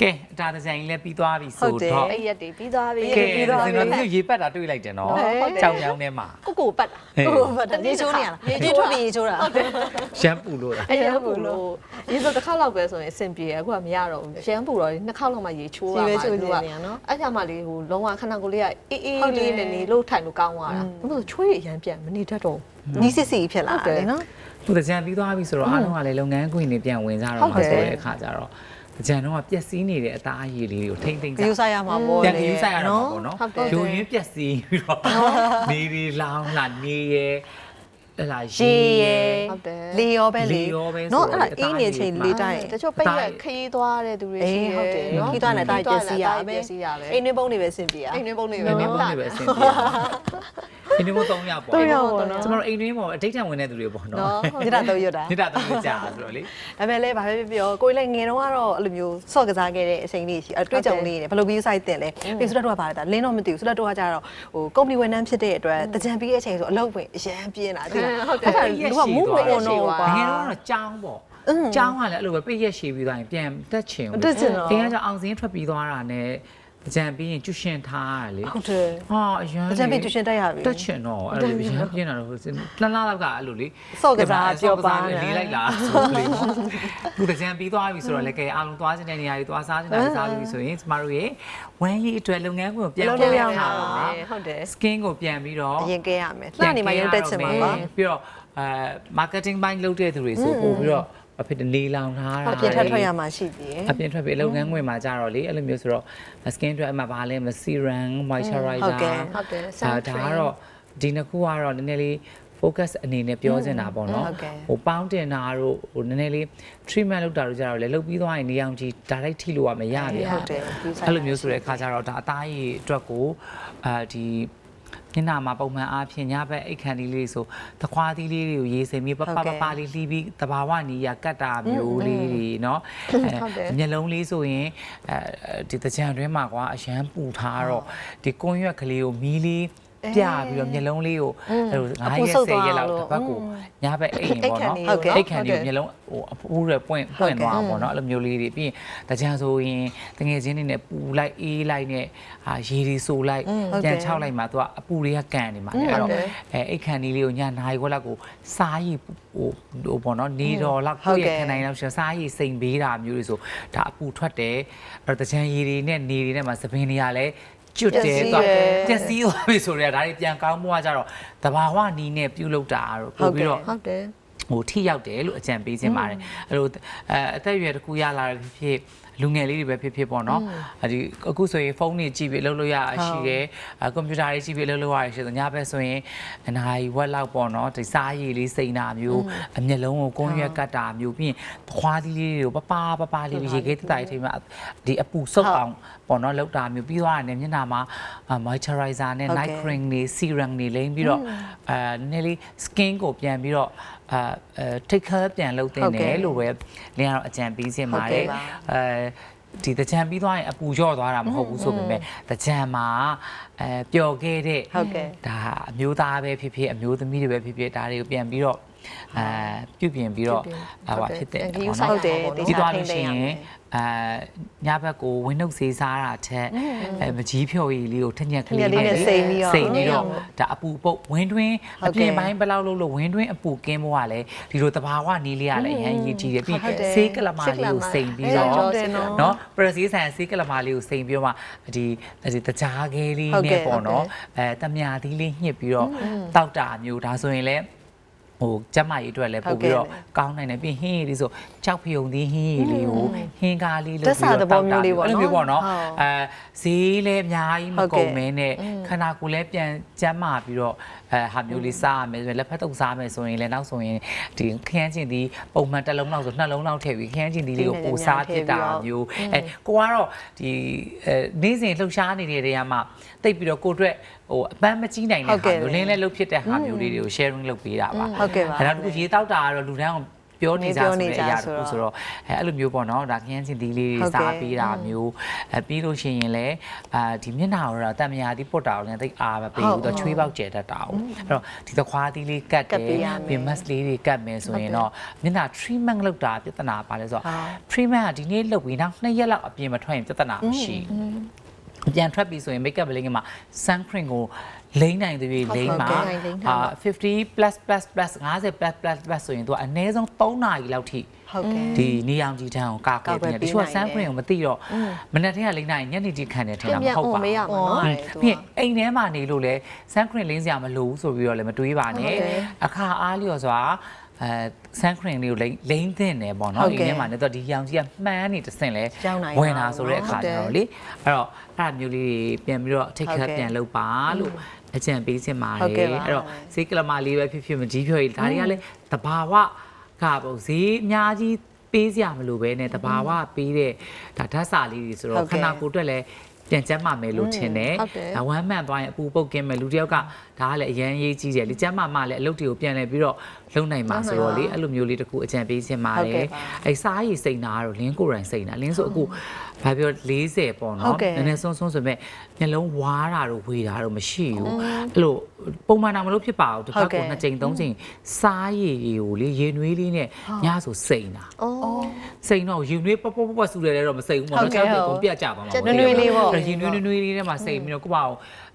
ကဲအတားတကြိုင်လည်းပြီးသွားပြီဟုဆိုတ်တယ်တော့အဲ့ရက်တွေပြီးသွားပြီကဲပြီးသွားပြီကျွန်တော်တို့ရေပတ်တာတွေ့လိုက်တယ်နော်ဟုတ်တယ်ကြောင်ကြောင်ထဲမှာကိုကိုပတ်တာဟဲ့ဟုတ်ပါတရေချိုးနေရလားရေချိုးပြီးရေချိုးတာရှမ်းပူလို့လားအဲ့ရပူလို့ရေဆိုတစ်ခါလောက်ပဲဆိုရင်အဆင်ပြေအခုကမရတော့ဘူးရမ်းပူတော့နှစ်ခါလောက်မှရေချိုးရရေမှာပဲချိုးသူနေကရနော်အဲ့ကြမှာလေဟိုလုံးဝခန္ဓာကိုယ်လေးကအေးအေးဟုတ်တယ်လေးနဲ့နေလို့ထိုင်လို့ကောင်းသွားတာဘာလို့လဲချွေးအရန်ပြန်မနေတတ်တော့ဘူးနီးစစ်စီဖြစ်လာဟုတ်တယ်တယ်နော်သူတကြံပြီးသွားပြီဆိုတော့အားလုံးကလည်းလုပ်ငန်းခွင်တွေပြန်ဝင်ကြတော့ဟုတ်မှာတယ်ဆိုတဲ့အခါကျတော့ တကြံတော့ကပျက်စီးနေတဲ့အသားအရည်လေးတွေကိုထိမ့်သိမ့်ဂကြယူဆိုင်ရမှာပေါ့ပြန်ကြည့်ဆိုင်ရတော့ပေါ့နော်ဟုတ်တယ်ယိုရင်းပျက်စီးပြီးတော့နေဒီလောင်းလာနေရဲအဲ့လာရေရေရရဲဟုတ်တယ်လေရောပဲလေလေရောပဲနော်ဆိုတော့အဲ့ဒါအေးနေချိန်လေးတိုင်းတချို့ပိတ်ရက်ခရီးသွားတဲ့သူတွေရှိအေးတယ်ဟုတ်တယ်နော်ခီးသွားနေတိုင်းပျက်စီးရပပဲျက်စီးရပဲအိမ်နှင်းပုံးတွေပဲဆင်ပြေရအိမ်တွင်းပုံတွေပဲနေနေပုံပလားတွေပဲအဆင်ပြေအိ မ်တွင်းပုံ3ယောက်ပေါ့သုံးယောက်ပေါ့နော်ကျွန်တော်တို့အိမ်တွင်းပေါ်အတိတ်တံဝင်တဲ့သူတွေပေါ့နော်နော်ညတာတော့ရွတ်တာနိတာတော့ကြာဆိုတော့လေဒါပေမဲ့လည်းဘာပဲဖြစ်ဖြစ်ကိုယ်လည်းငယ်တော့ကတော့အဲ့လိုမျိုးဆော့ကစားခဲ့တဲ့အချိန်လေးရှိအတွေ့အကြုံလေးတွေဘယ်လို view site တင်လဲပြီးဆိုတော့ကပါတယ်ဒါလင်းတော့မသိဘူးဆိုတော့ကကြတော့ဟို company ဝန်ထမ်းဖြစ်တဲ့အတွက်တကြံပြီးတဲ့အချိန်ဆိုအလုပ်ဝင်အရန်ပြင်းတာသိလားဟုတ်တယ်လူကမူးမွန်တော့တကွာကယ်တော့ကြောင်းပေါ့ကြောင်းကလည်းအဲ့လိုပဲပိတ်ရက်ရှည်ပြီးသွားရင်ပြန်တက်ချင်တက်ချင်တော့အင်းကကြောင့်အောင်စင်းထွက်ပြီးသွားတာနဲ့ ကြံပြီးရင်ကျွရှင်ထားရလေဟုတ်တယ်ဟာအရန်တကြံပြီး tuition တက်ရပြီ တက်ချင်တော့အဲ့လိုရန်ပြင်းတာတော့ဟိုလှလှလောက်ကအဲ့လိုလေဆော့ကစားပျော်ပါနေလေးလိုက်လာဆိုလေသူတကြံပြီးသွားပြီဆိုတော့လည်းကဲအားလုံးသွားချင်တဲ့နေရာတွေသွားစားချင်တာတွေစားပြီဆိုရင်ကျမတို့ရေဝမ်းရီအတွက်လုပ်ငန်းကိုပြန်လုပ်ပြန်လို့ရရမှာမှာပါ ဟုတ်တယ် skin ကိုပြန်ပြီးတော့ အရင်ကဲရမယ်လှနေမှရုပ်တက်ချင်မှာပါ ပြီးတော့အဲ marketing ဘိုင်းလုပ်တဲ့သူတွေဆိုပို့ပြီးတော့ ဘာဖြစ်နေလောင်ထားတာအပြင်ထပ်ထွက်ရမှာရှိသေးတယ်အပြင်ထွက်ပြီးလုပ်ငန်းခွင်မှာကြတော့လေအဲ့လိုမျိုးဆိုတော့ skin အတွက်အမှဘာလဲမ serum moisturizer ဟုတ်ကဲ့ဟုတ်တယ်ဒါဒါကတော့ဒီနှစ်ခုကတော့နည်းနည်းလေး focus အနေနဲ့ပြောချင်တာပေါ့နော်ဟုတ်ကဲ့ဟိုပေါင်းတင်တာတို့ဟိုနည်းနည်းလေး treatment လုပ်တာတို့ကြတော့လေလုပ်ပြီးသွားရင်နေအောင်ကြီး direct ထိလို့ကမရဗျာဟုတ်တယ် view site အဲ့လိုမျိုးဆိုတဲ့အခါကျတော့ဒါအသားရည်အတွက်ကိုအာဒီ ညနာမှာပုံမှန်အားဖြင့်ညဘက်အိတ်ခမ်းလေးလေးဆိုသခွားသီးလေးတွေကိုရေးစိမ်ပြီးပပပပလေးလှီးပြီးတဘာဝနီးရကတ်တာမျိုးလေးတွေเนาะ ဟုတ်တယ် မျက်လုံးလေးဆိုရင်အဲဒီတကြံတွင်းမှာကွာအရန်ပူထားတော့ဒီကွန်ရွက်ကလေးကိုမီးလေး ပြပြီးတော့မျက်လုံးလေးကိုအဲလို9ရက်10ရက်လောက်တစ်ပတ်ကိုညဘက်အိတ်ရင်ပေါ့နော်ဟုတ်ကဲ့အိတ်ခမ်းလေးကိုမျက်လုံးဟိုအပူရပွင့်ပွင့်သွားပေါ့နော်အဲ့လိုမျိုးလေးတွေပြီးရင်တကြံဆိုရင်တငယ်ချင်းတွေနဲ့ပူလိုက်အေးလိုက်နဲ့အာရေတွေဆိုလိုက်ဟုတ်ကဲ့ပြန်ချောက်လိုက်မှသူကအပူတွေကကန်နေမှာအဲ့တော့အဲအိတ်ခမ်းလေးလေးကိုညနိုင်ခွက်လောက်ကိုစားရည်ဟိုဟိုပေါ့နော်နေတော်လောက်ကိုယ့်ရဲ့ခန္ဓာရည်လောက်ရှင်စားရည်စိမ်ပေးတာမျိုးတွေဆိုဒါအပူထွက်တယ်အဲ့တော့တကြံရည်တွေနဲ့နေတွေနဲ့မှာသပင်တွေကလည်း ကျွတ်တယ်သွားပျက်စီးသွားပြီဆိုတော့ဒါတွေပြန်ကောင်းမှုကကြတော့တဘာဝနီးနဲ့ပြုတ်လောက်တာတော့ပို့ပြီးတော့ဟုတ်တယ်ဟိုထိရောက်တယ်လို့အကြံပေးခြင်းပါတယ်အဲ့လိုအဲအသက်အရွယ်တစ်ခုရလာတဲ့ဖြစ်ဖြစ် လူငယ်လေးတွေပဲဖြစ်ဖြစ်ပေါ့နော်အဲဒီအခုဆိုရင်ဖုန်းတွေကြည့်ပြီးအလုပ်လုပ်ရတာရှိတယ်အဲကွန်ပျူတာတွေကြည့်ပြီးအလုပ်လုပ်ရတာရှိတယ်ညဘက်ဆိုရင်အနာရီဝက်လောက်ပေါ့နော်ဒီစားရည်လေးစိန်တာမျိုးအမျက်လုံးကိုကုန်းရွက်ကတ်တာမျိုးပြီးရင်ခွားသီးလေးတွေကိုပပပပလေးရေခဲတတိုင်ထိမှာဒီအပူဆုပ်အောင်ပေါ့နော်လောက်တာမျိုးပြီးသွားတယ်မျက်နှာမှာ moisturizer နဲ့ night cream တွေ serum တွေလိမ့်ပြီးတော့အဲနည်းလေး skin ကိုပြန်ပြီးတော့ အဲအဲ take care ပြန်လုပ်တင်တယ်လို့ပဲလင်းကတော့အကြံပေးခြင်းပါတယ်အဲဒီတကြံပြီးသွားရင်အပူလျော့သွားတာမဟုတ်ဘူးဆိုပေမဲ့တကြံမှာအဲပျော်ခဲ့တဲ့ဟုတ်ကဲ့ဒါအမျိုးသားပဲဖြစ်ဖြစ်အမျိုးသမီးတွေပဲဖြစ်ဖြစ်ဒါတွေကိုပြန်ပြီးတော့အဲပြုပြင်ပြီးတော့ဟိုဖြစ်တဲ့ဂရုပေါ့စိုက်နော်ဟုတ်တယ်ပေါ့နော်ဒီသွားလို့ရှိရင် အဲညဘက်ကိုဝင်းနှုတ်စေးစားတာထက်အဲမကြီးဖြော်ရည်လေးကိုထညက်ကလေးထညက်လေးနဲ့စိမ့်ပြီးတော့စိမ့်ပြီးတော့ဒါအပူပုတ်ဝင်းတွင်းဟုအတ်ကဲ့ပြင်ပိုင်းဘယ်လောက်လို့လို့ဝင်းတွင်းအပူကင်းဖို့ကလည်းဒီလိုတဘာဝနီးလေးရလည်းအရင်ရေးကြည့်တယ်ပြီးဟုတ်တယ်ဆေးကလမာလေးကိုစိမ့်ပြီးတော့ဟုတ်တယ်နော်နော်ပရစီဆန်ဆေးကလမာလေးကိုစိမ့်ပြီးတော့မှဒီဒီတကြားခဲလေးဟုတ်ကဲ့နဲ့ပေါ့နော်အဲတမြာသီးလေးညှစ်ပြီးတော့တောက်တာမျိုးဒါဆိုရင်လည်း ဟိုကျမကြီးအတွက်လည်းပို့ပြီးတော့ကောင်းနိုင်တယ်ပြီးဟင်းရည်လေးဆိုကြောက်ဖြုံသီးဟင်းရည်လေးကိုဟင်းကားလေးလို့တက်စာသဘောမျိုးလေးပေါ့နော်အဲ့လိုမျိုးပေါ့နော်ဟုတ်အဲဈေးလည်းအများကြီးမဟုတ်ကဲ့ကုန်မဲနဲ့ခန္ဓာကိုယ်လည်းပြန်ကျန်းမာပြီးတော့အဲဟာမျိုးလေးစားရမယ်ဆိုရင်လက်ဖက်တုပ်စားမယ်ဆိုရင်လည်းနောက်ဆိုရင်ဒီခရမ်းချင်ဒီပုံမှန်တစ်လုံးလောက်ဆိုနှစ်လုံးလောက်ထည့်ပြီးခရမ်းချင်ဒီလေးကိုပိုစားဖြစ်တာမျိုးအဲကိုကတော့ဒီအဲနေ့စဉ်လှုပ်ရှားနေတဲ့နေရာမှာတိတ်ပြီးတော့ကိုအတွက် ဟိုအပန်းမကြီးနိုင်တဲ့ဟာမျိုးလင်းလဲလှုပ်ဖြစ်တဲ့ဟာမျိုးလေးတွေကို sharing လုပ်ပေးတာပါဟုတ်ကဲ့ပါအဲနောက်တစ်ခုရေတောက်တာကတော့လူတန်းကိုပြောနေကြဆိုပြောနေတဲ့အကြရာဆိုတတော့ခုဆိုတော့အဲအဲ့လိုမျိုးပေါ့နော်ဒါခရမ်းချင်းသီးလေးဟုတွေတ်ကဲ့စားပေးတာမျိုးအဲပြီးလို့ရှိရင်လည်းအာဒီမျက်နှာကိုတော့တံမယာသီးပုတ်တာကိုလည်းသိပ်အားမပေးဟုတ်ဘူးတော့ချွေးပေါက်ကျဲတတ်တာ哦အဲ့တော့ဒီသခွားသီးလေးကတ်ကတ်တပေးယ်ရမယ်ပြီး mask လေးတွေကတ်မယ်ဆိုရင်တော့မျက်နှာ treatment လုပ်တာပြဿနာပါလဲဆိုတော့ဟုတ် treatment ကဒီနေ့လုပ်ပြီးနောက်2ရက်လောက်အပြင်မထွက်ရင်ပြဿနာမရှိဘူး ပြန်ထွက်ပြီဆိုရင် makeup လိမ့်ကမှာ sun cream ကိုလိမ့်နိုင်သေးပြီလိမ့်မှာဟုတ်ကဲ့လိမ့်ထားပါအာ50 plus plus plus 50 plus plus plus ဆိုရင်သူကအနည်းဆုံး3နာရီလောက်ထိဟုတ်ကဲ့ဒီနေအောင်ကြီးတန်းကိုကာကွယ်ပြီးကာကွယ်ပေးတချို့ကနိုင် sun တယ် cream ကိုမသိတော့မနေ့တည်းကလိမ့်နိုင်ညနေထိခံတယ်ထင်ပြန်တာမပြန်ဟုတ်អွပါန်မေးရဘူးမှာနော်ဟုတ်ပြီးရင်အိမ်ထဲမှာနေလို့လဲ sun cream လင်းစရာမလိုဘူးဆိုပြီးတော့လည်းမတွေးပါနဲ့ဟုတ်ကဲ့အခါအားလျော်စွာ အဲ sun cream လေးကိုလိမ့်လိမ့်သင့်တယ်ပေါ့ဟုနော်တ်အိကဲ့မ်ထဲမှာနေတော့ဒီရောင်ကြီးကမှန်းနေတဆင့်လဲရောင်းနိုင်ဝင်တာတာဆိုတဲ့အခါကျတော့လေအဲ့တော့အဲ့ဒါမျိုးလေးတွေပြန်ပြီးတော့ထိတ်ခတ်ပြန်လုပ်ပါလို့အကြံပေးချင်ပါဟုတ်တကဲ့ယ်ပါအဲ့တော့ဈေးကလမလေးပဲဖြစ်ဖြစ်မကြီးဖြော်ကြီးဒါတွေကလည်းတဘာဝကပေါ့ဈေးအများကြီးပေးစရာမလိုပဲနဲ့တဘာဝပေးတဲ့ဒါဓာတ်စာလေးတွေဆိုဟုတော့တ်ခကဲ့ဏကိုယ်အတွက်လည်းပြန်ကျမ်းမာမယ်လို့ထင်တယ်ဟုတ်တယ်ဒါဝမ်းမှန်သွားရင်အပူပုတ်ကင်းမယ်လူတစ်ယောက်က ဒါကလည်းအရန်ရေးကြီးတယ်လေကျမ်းမာမှလည်းအလုပ်တွေကိုပြန်လဲပြီးတော့လုံနိုင်မှာဆိုတော့လေအဲ့လိုမျိုးလေးတစ်ခုအကြံပေးချင်ပါဟုတ်တကဲ့ယ်ပါအဲ့စားရည်စိန်တာကတော့လင်းကိုယ်တိုင်စိန်တာလင်းဆိုအခုဘာပြော40ပေါ့ဟုတ်နော်ကဲ့နည်းနည်းဆုံးဆုံးဆိုပေမဲ့မျက်လုံးဝါးတာတော့ဝေတာတော့မရှိဘူးအဲ့လိုပုံမှန်တာမလို့ဖြစ်ပါဘူးတစ်ဟုခါတ်ကဲ့ကိုနှစ်ချိန်သုံးချိန်စားရည်ကိုလေရေနွေးလေးနဲ့ညဆိုစိန်တာအော်စိန်တော့ရေနွေးပပပပဆူတယ်လည်းတော့မစိန်ဘူးပေါ့ဟုတ်နော်ကဲ့ချောက်ဟုတ်ကိုပြတ်ကြပါမှာကျက်နွေးနွေးလေးပေါ့အဲ့ရေနွေးနွေးနွေးလေးထဲမှာစိန်ပြီးတော့ကိုပေါ့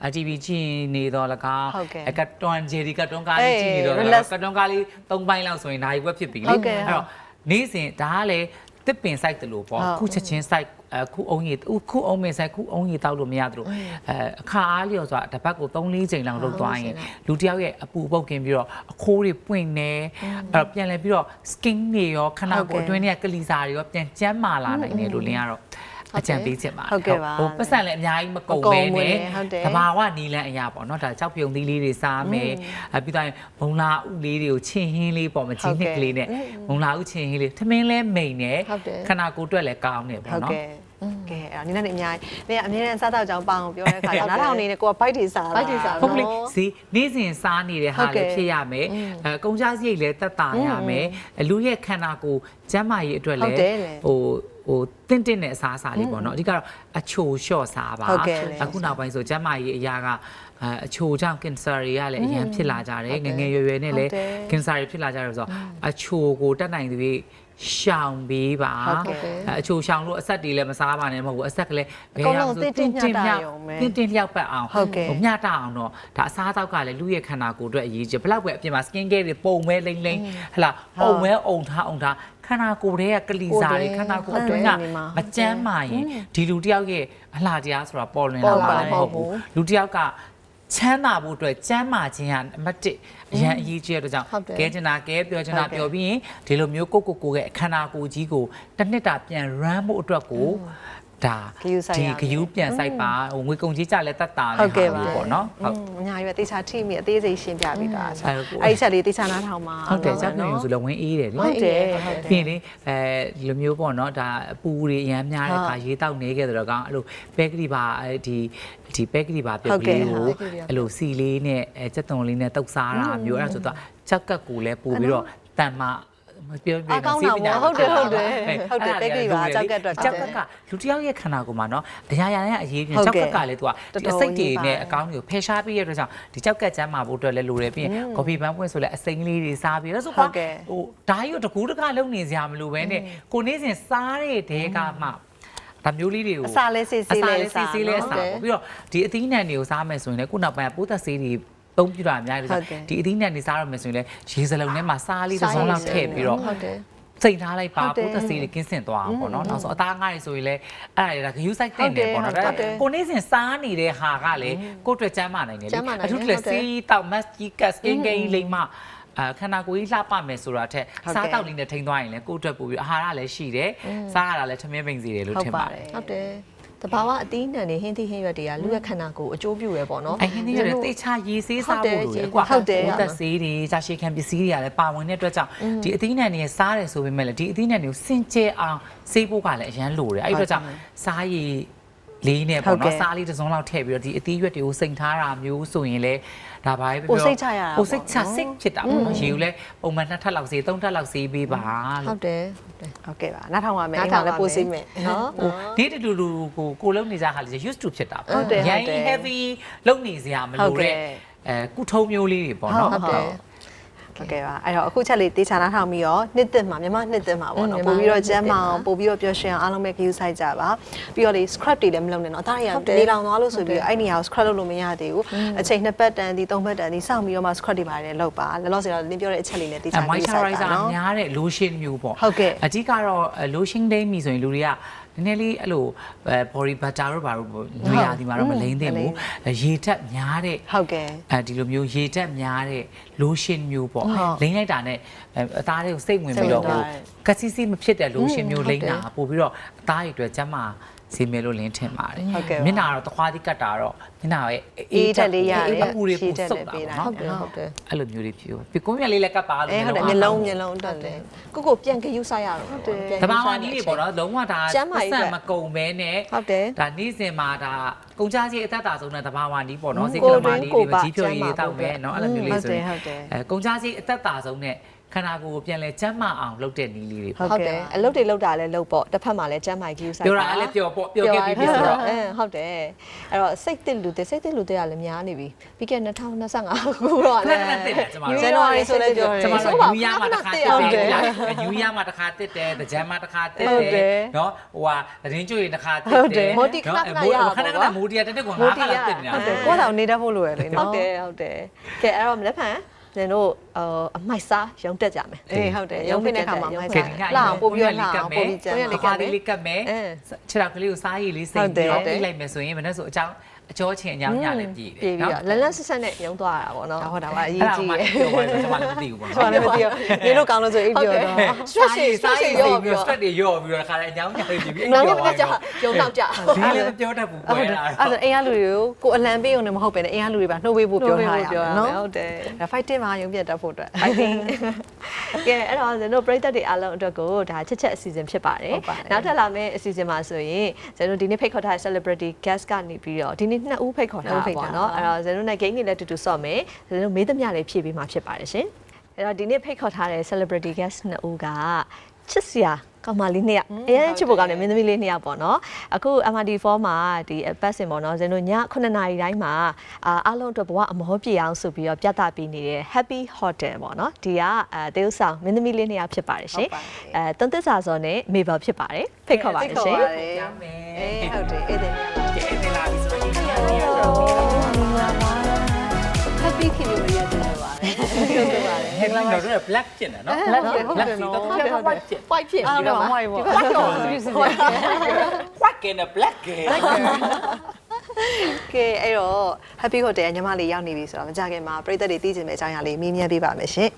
အ TV ကြည့်နေတော့လကားဟုတ်ကဲ့အကတ်တွန်ဂျယ်ဒီကတ်တွန်ကားလေးကြည့်နေတော့အေးလ relax ကားကတ်တွန်ကားလေး၃ပိုင်းလောက်ဆိုရင်နိုင်ွက်ဖြစ်ပြီလေဟုတ်ကဲ့အဲ့တော့နေ့စဉ်ဒါကလည်းတစ်ပင် site တလို့ပေါ့ဟုတ်ခုချက်ချင်း site အခုအုံးရီခုအုံးမင်ဆိုင်ခုအုံးရီတောက်လို့မရသလိုအဲအခါအားလျော်ဆိုတာတစ်ပတ်ကို3-4ချိန်လောက်လုပ်သွားရင်လူတစ်ယောက်ရဲ့အပူပုတ်ကင်းပြီးတော့အခိုးတွေပွင့်နေအဲ့တော့ပြန်လဲပြီးတော့ skin တွေရောခန္ဓာကိုယ်အတွင်းတွေကကလီစာတွေရောပြန်ကျန်းမာလာနိုင်တယ်လို့လင်းကတော့ အကြံပေးချင်ပါတယ်ဟုတ်ကဲ့ပါဟိုပတ်စံလည်းအများကြီးမကုန်မကုန်ပဲဘူးနဲ့လေဟုတ်တယ်တဘာဝနီလန်းအရာပေါ့နော်ဒါကြောက်ပြုံသီးလေးတွေစားမယ်အပြီးတော့ဘုံလာဥလေးတွေကိုချင်းဟင်းလေးပေါ့မကြီးနှစ်ကလေးနဲ့ဘုံလာဥချင်းဟင်းလေးထမင်းလဲမိန်နဲ့ဟုတ်တယ်ခန္ဓာကိုယ်အတွက်လည်းကောင်းတယ်ဟုပေါ့တ်နော် ကဲ့ကဲအဲ့တော့နင်းနဲ့အများကြီးနေအမြဲတမ်းစားတော့ကြောင်းပအောင်ပြောတဲ့ခါကျဟုတ်ကဲ့နားထောင်နေတယ်ကိုကဘိုက်တွေစားတာဘိုက်တွေစားတာ ဟုတ်ကဲ့စီနေ့စဉ်စားနေတဲ့ဟာဟုတ်ကဲ့လည်းဖြစ်ရမယ်အဲကုံချစရိတ်လည်းတက်တာရမယ်အလူရဲ့ခန္ဓာကိုယ်ကျန်းမာရေးအတွက်ဟုတ်လည်းတယ်လေဟိုဟိုတင့်တင့်တဲ့အစားအစာလေးပေါ့နော်အဓိကတော့အချိုလျှော့စားပါဟုတ်ကဲ့လေအခုနောက်ပိုင်းဆိုကျန်းမာရေးအရာကအဲအချိုကြောင့်ကင်ဆာတွေကလည်းအရင်ဖြစ်လာကြတယ်ငယ်ငယ်ရွယ်ရွယ်နဲ့လည်းဟုတ်တယ် ကင်ဆာတွေဖြစ်လာကြတယ်ဆိုတော့အချိုကိုတက်နိုင်သူတွေ ရှောင်ပေးပါဟုတ်ကဲ့အဲအချိုရှောင်လို့အဆက်တွေလည်းမစားပါနဲ့မဟုတ်ဘူးအဆက်ကလည်းအကုန်လုံးတင့်တင့်မျှတရုံပဲတင်းတင်းလျောက်ပတ်အောင်ဟုတ်ကဲ့ဟိုမျှတအောင်တော့ဒါအစားအသောက်ကလည်းလူရဲ့ခန္ဓာကိုယ်အတွက်အရေးကြီးဘယ်လောက်ပဲအပြင်မှာ skin care တွေပုံမဲလိမ့်လိမ့်ဟလာပုံမဲအုံထားအုံထားခန္ဓာကိုယ်ရဲ့ကလီစာတွေခန္ဓာကိုယ်အတွင်းကမကြမ်းမာရင်ဒီလူတစ်ယောက်ရဲ့အလှတရားဆိုတာပေါ်လွင်လာမှာလည်းမဟုတ်ဘူးလူတစ်ယောက်က ချမ်းသာဖို့အတွက်ကျမ်းမာခြင်းကအမတ်တစ်အရန်အရေးကြီးတဲ့အတွက်ကြောင့်ဟုတ်တယ်ကဲချင်တာကဲပြောချင်တာဟုတ်ကဲ့ပြောပြီးရင်ဒီလိုမျိုးကိုယ့်ကိုယ်ကိုယ်ရဲ့ခန္ဓာကိုယ်ကြီးကိုတစ်နှစ်တာပြန် run ဖို့အတွက်ကို ဒါဂရုစိုက်ရမယ်ဒီဂယူပြန်စိုက်ပါဟိုငွေကုန်ကြီးကြလည်းတတ်တာဟုတ်ကဲ့ပါမျိုးပေါ့နော်ဟုတ်အများကြီးပဲတေချာထိမိအသေးစိတ်ရှင်းပြပေးတာအဲ့ဒါကိုအဲ့ဒီချက်လေးတေချာနားထောင်ပါဟုတ်တယ်ကြောက်ပြုံဆိုလည်းဝင်းအေးတယ်လေဟုတ်တယ်ဟုတ်တယ်ပြီးရင်လေအဲဒီလိုမျိုးပေါ့နော်ဒါအပူတွေအရမ်းများတဲ့အခါရေးတောက်နေခဲ့တဲ့တော့ကောင်အဲ့လိုပဲကလေးပါအဲဒီဒီပဲကလေးပါပြက်ပြီးကိုအဲ့လိုစီလေးနဲ့အဲစက်သွန်လေးနဲ့တုပ်စားတာမျိုးအဲ့ဒါဆိုတော့ကြောက်ကက်ကိုလည်းပို့ပြီးတော့တန်မာ မပြောပြအကောင်းတာပေါ့ဟုတ်တယ်ဟုတ်တယ်ဟုတ်တယ်ပဲကလေးပါကြောက်ကက်အတွက်ကြောက်ကက်ကလူတစ်ယောက်ရဲ့ခန္ဓာကိုယ်မှာနော်အရာရာနဲ့အရေးပြင်ဟုတ်ကြောက်ကကဲ့က်ကလည်းသူကတော်ဒီတော်အစိတ်တွေကြီးပါနဲ့အကောင်းတွေကိုဖယ်ရှားပြီးရတဲ့အတွက်ကြောင့်ဒီကြောက်ကက်ကျမ်းမာဖို့အတွက်လည်းလိုတယ်ပြီးရင်ကော်ဖီပန်းပွင့်ဆိုလည်းအစိမ်းလေးတွေစားပြီးတော့ဆိုဟုကွာတ်ကဲ့ဟိုဓာတ်ရုပ်တကူးတကလုံနေစရာမလိုပဲနဲ့ကိုနေစဉ်စားတဲ့တဲကမှဒါမျိုးလေးတွေကိုအစာလေးစစ်စစ်လေးအစာလေးစစ်စစ်လေးစားစားနော်ပေါ့ပြီးတော့ဒီအသီးနှံတွေကိုစားမယ်ဆိုရင်လည်းခုနောက်ပိုင်းကပိုးသက်ဆေးတွေ သုံးပြတာအများကြီးလို့ဟုတ်ကဲ့ဒီအသီးနှံတွေစားရမယ်ဆိုရင်လည်းရေစလုံးထဲမှာစားလေးတစ်စုံလောက်ထည့်ပြီးတော့ဟုတ်တယ်စိတ်ထားလိုက်ပါဟုတ်တယ်ပိုးသက်ဆေးတွေကင်းစင်သွားအောင်ပေါ့နော်နောက်ဆိုအသားငါးတွေဆိုရင်လည်းအဲ့ဒါတွေကဂယူးဆိုင်တင်တယ်ပေါ့နော်ဟုတ်ဒါတယ်ကိုနေစဉ်စားနေတဲ့ဟာကလည်းကိုယ့်အတွက်ကျန်းမာနိုင်တယ်ကျလေန်းမာနိုင်တယ်အထူးတလည်းဟုတ်တယ်ဆေးတောက်မတ်ကြီးကတ်စကင်ဂိမ်းလိမ့်မအာခန္ဓာကိုယ်ကြီးလှပမယ်ဆိုတာထက်ဟုတ်ကဲ့စားတောက်လေးနဲ့ထိန်းသွားရင်လည်းကိုယ့်အတွက်ပို့ပြီးအာဟာရလည်းရှိတယ်စားရတာလည်းထမင်းပိန်စီတယ်လို့ဟုတ်ထင်ပါပါတတယ်ယ်ဟုတ်တယ် တဘာဝအသီးနှံတွေဟင်းသီးဟင်းရွက်တွေကလူရဲ့ခန္ဓာကိုယ်အကျိုးပြုရပေါ့နော်အဟင်းသီးရတယ်တေချာရေးဆေးစားဖို့လိုတယ်ကွာဟုတ်တယ်ဘုသက်ဆေးတွေဂျာရှေခံပစ္စည်းတွေကလည်းပါဝင်တဲ့အတွက်ကြောင့်ဒီအသီးနှံတွေစားတယ်ဆိုပေမဲ့လည်းဒီအသီးနှံတွေကိုစင်ကြဲအောင်ဆေးဖို့ကလည်းအရန်လိုတယ်အဲ့ဒီအတွက်ကြောင့်စားရည် လေးနဲ့ပေါ့ဟုတ်ကဲ့နော်စားလေးတစ်စုံလောက်ထည့်ပြီးတော့ဒီအသီးရွက်တွေကိုစိန်ထားတာမျိုးဆိုရင်လည်းဒါပါပဲပိုစိတ်ချရတာပိုစိတ်ချပေါ့နော်စိတ်ဖြစ်တာပေါ့နော်ရေကိုလည်းပုံမှန်နှစ်ထပ်လောက်စီသုံးထပ်လောက်စီပေးပါဟုလို့ တ်တယ်ဟုတ်တယ် ဟုတ်ကဲ့ပါနားထောင်ပါမယ်နားအိမ်ထောမှာင်လည်းပါမယ်ပို့စီမယ်နော်ဟိုဒီတူတူကိုကိုလုံးနေကြခါလေး used to ဖြစ်တာပေါ့ဟုတ်တယ်ရိုဟုတ်တယ်င်း heavy လုံနေစရာမဟုတ်လိုကဲ့တဲ့အဲကုထုံးမျိုးလေးတွေပေါ့နော်ဟုတ်တယ် ဟုတ်ကဲ့ပါအဲ့တော့အခုချက်လေးတေချာနားထောင်ပြီးတော့နှစ်သက်မှာမြန်မာနှစ်သက်မှာပေါ့နော်อืมပို့ပြီးတော့မြန်မာကျမ်းမာအောင်နှစ်သက်မှာပို့ပြီးတော့ပျော်ရွှင်အောင်အားလုံးပဲ view site ကြပါပြီးတော့လေ scrap တွေလည်းမလုပ်နဲ့နော်အသားတွေကဟုတ်တယ်နေလောင်သွားလို့ဆိုပြီးဟုတ်တယ်အဲ့နေရာကို scrap လုပ်လို့မရသေးဘူးအချိန်နှစ်ပတ်တန်ဒီသုံးပတ်တန်ဒီစောင့်ပြီးတော့မှ scrap တွေပါတယ်လောက်ပါလောလောဆယ်တော့လင်းပြောတဲ့အချက်လေးနဲ့တေချာအဲ view site ပါ moisturizer နော်များတဲ့ lotion မျိုးပေါ့ဟုတ်ကဲ့အကြီးကတော့ lotion day မီဆိုရင်လူတွေက နည်းနည်းလေးအဲ့လိုအဲ body butter တို့ဘာလို့ပေါ့ညရာဒီမှာတော့မလိမ့်သင့်မလိမ့်ဘူးရေတက်များတဲ့ဟုတ်ကဲ့အဲဒီလိုမျိုးရေတက်များတဲ့ lotion မျိုးပေါ့ဟုတ်လိမ့်လိုက်တာနဲ့အဲအသားတွေကိုစိတ်ဝင်ပြီးတော့စိတ်ဟိုဝင်သွားတယ် ကစီစီမဖြစ်တဲ့ lotion မျိုးဟုတ်လိမ့်တယ်တာပို့ပြီးတော့အသားတွေအတွက်ကျန်းမာစီမယ်လို့လင်းထင်ပါတယ်ဟုတ်ကဲ့ပါမျက်နှာတော့တခွားတိကတ်တာတော့မျက်နှာရဲ့အေးတက်လေးရတယ်အပူတွေရှည်ပူတက်ဆုပ်လေးတာပေးပေါ့တာနော်ဟုတ်တယ်ဟုတ်တယ်အဲ့လိုမျိုးတွေဖြစ်ပြီးကိုမြက်လေးလည်းကပ်ပါလို့အဲဟုတ်တယ်မျက်လုံးမျက်လုံးတက်တယ်ကိုကိုပြန်ကယူဆိုင်ရတော့ဟုတ်တယ်ပြန်တဂဘာရုဝစိုက်နီးရတွေတဲ့ပေါ့နော်လုံးဝဒါကျန်းမာရေးပတ်စံအတွက်မကုံမဲနဲ့ဟုတ်တယ်ဒါနေ့စဉ်မှာဒါကုန်ကြကြီးအသက်တာဆုံးတဲ့တဘာဝနီးပေါ့နော်อืมစိတ်ကလမာနီးကိုတွေယ်တွင်းကြီးဖြိုရည်တွေတောက်မယ်ကိုယ်နော်အဲ့လိုမျိုးလေးဆိုရင်ဟုတ်တယ်ဟုတ်တယ်အဲကုန်ကြကြီးအသက်တာဆုံးတဲ့ခန္ဓာကိုယ်ကိုပြန်လဲကျန်းမာအောင်လုပ်တဲ့နီးလေးတွေပေါ့ဟုတ်ဟုတ်ကဲ့တယ်အလုပ်တွေလုပ်တာလည်းလုပ်ပေါ့တစ်ဖက်မှာလည်းကျမ်းမာကြီးဆိုင်ပြောတာအဲ့လည်းပြောပေါ့ပြောခဲ့ပြီးပြီဆိုတော့အင်းဟုတ်တယ်အဲ့တော့စိတ်တစ်လူတွေစိတ်တစ်လူတွေကလည်းများနေပြီပြီးခဲ့2025ခုတော့ခဏခဏတက်တယ်ကျမတို့ဇန်နဝါရီဆိုလည်းပြောတယ်ကျမတို့ယူရမှာတစ်ခါတက်ဟုတ်တတယ်ယ်ယူရမှာတစ်ခါတက်တယ်ကြမ်းမှာတစ်ခါတက်ဟုတ်တတယ်ယ်နော်ဟိုဟာသတင်းကျွေးတစ်ခါတက်ဟုတ်တယ်တယ်မိုတီခဏခဏရပါခဏခဏပေါ့မိုတီရတက်တက်ကငါးခါလောက်တက်နေတာဟုတ်တယ်ကိုယ့်တော်နေတတ်ဖို့လိုရလေဟုနော်တ်တယ်ဟုတ်တယ်ကဲအဲ့တော့မလက်ဖန်နင်တို့အမိုက်စားရုံတက်ကြမယ်အေးဟုတ်တယ်ရုံးဖိတဲ့ခါမှာမိုက်ကဲစားဒီလာအောင်ပို့ပြီးတော့လာအောင်ပို့ပြီးကျန်လေးကမယ်လေးကမယ်အင်းခြေထောက်ကလေးကိုစားရည်လေးစိတ်ဟုတ်တယ်ပြီးတော့ပြလိုက်မယ်ဆိုရင်မနေ့ဆိုအကြောင်း အကျော်ချင်းအကြောင်းညလည်းပြည်ပြေးပြီးတော့လန်လန်ဆက်ဆက်နဲ့ရုံသွားတာပေါ့နော်ဒါဟောတာပါအရေးအဲ့ဒါကြီးမှရယ်ပြောပါလို့ကျွန်မလည်းမသိဘူးပေါ့ကျွန်တော်လည်းမသိဘူးနေလို့ကောင်းလို့ဆိုအိပ်ပြောတော့ stress တွေ stress တွေရောပြီးစတော့တက်တွေရော့ပြီးတော့ခါလည်းအကြောင်းညလည်းပြည်ပြီးနောက်လည်းမကြရုံနောက်ကြဒီလည်းမပြောတတ်ဘူးဟုတ်ကွယ်တယ်လားအဲ့ဒါအိမ်ကလူတွေကိုကိုအလံပေးုံနဲ့မဟုတ်ပဲနဲ့အိမ်ကလူတွေပါနှုတ်ပေးဖို့ပြောထားရအောင်နော်ဟုတ်တယ်ဒါ fighting မှာရုံးပြတ်တတ်ဖို့အတွက် fighting ကဲအဲ့တော့ကျွန်တော်ပရိသတ်တွေအားလုံးအတွက်ကိုဒါချက်ချက်အစီအစဉ်ဖြစ်ပါတယ်ဟုတ်ပါတယ်နောက်ထပ်လာမယ့်အစီအစဉ်မှာဆိုရင်ကျွန်တော်ဒီနေ့ဖိတ်ခေါ်ထားတဲ့ celebrity guest ကနေပြီးတော့ဒီနေ့နှစ်ဦးဖိတ်ခေါ်ထားနှစ်တာဦးဖိတ်ပေါ့ထားနော်တာအဲ့တော့ကျွန်တော်နဲ့ game တွေလည်းတူတူဆော့မယ်ကျွန်တော်မေးသမျှလေးဖြည့်ပေးမှာဖြစ်ပါတယ်ရှင်အဲ့တော့ဒီနေ့ဖိတ်ခေါ်ထားတဲ့ celebrity guest နှစ်ဦးကချစ်စရာကောင်မလေးနှစ်ယောက်အရင်ချစ်ဖို့ကောင်းတဲ့မင်းသမီးလေးနှစ်ယောက်ပေါ့နော်အခု MRD4 မှာဒီပတ်စင်ပေါ့နော်ဇင်တို့ည9နာရီတိုင်းမှာအာအားလုံးအတွက်ဘဝအမောပြေအောင်ဆိုပြီးတော့ပြသပေးနေတဲ့ Happy Hotel ပေါ့နော်ဒီကအဲတေးဥဆောင်မင်းသမီးလေးနှစ်ယောက်ဖြစ်ပါတယ်ရှင်အဲတွန်းသစ္စာစောနဲ့မေဘယ်ဖြစ်ပါတယ်ဖိတ်ခေါ်ပါတယ်ရှင်ရောင်းမယ်အေးဟုတ်တယ်အဲ့ဒါ happy ခင်ဗျာရတဲ့ပါတယ်ဟုတ်ကဲ့ပါတယ်ဟဲ့လာတော့ black ဖြစ်နေနော် black ဖြစ်ဟုတ်တယ်နော်တော့ white ဖြစ် white ဖြစ်အားပြီးတော့တော့ဝိုင်းပေါ့ white တော့ white ကနဲ့ black ကကဲအဲ့တော့ happy hotel ညီမလေးရောက်နေပြီဆိုတော့မကြခင်မှာပြည်သက်တွေသိချင်မယ့်အကြောင်းအရာလေးမေးမြန်းပေးပါမယ်ရှင်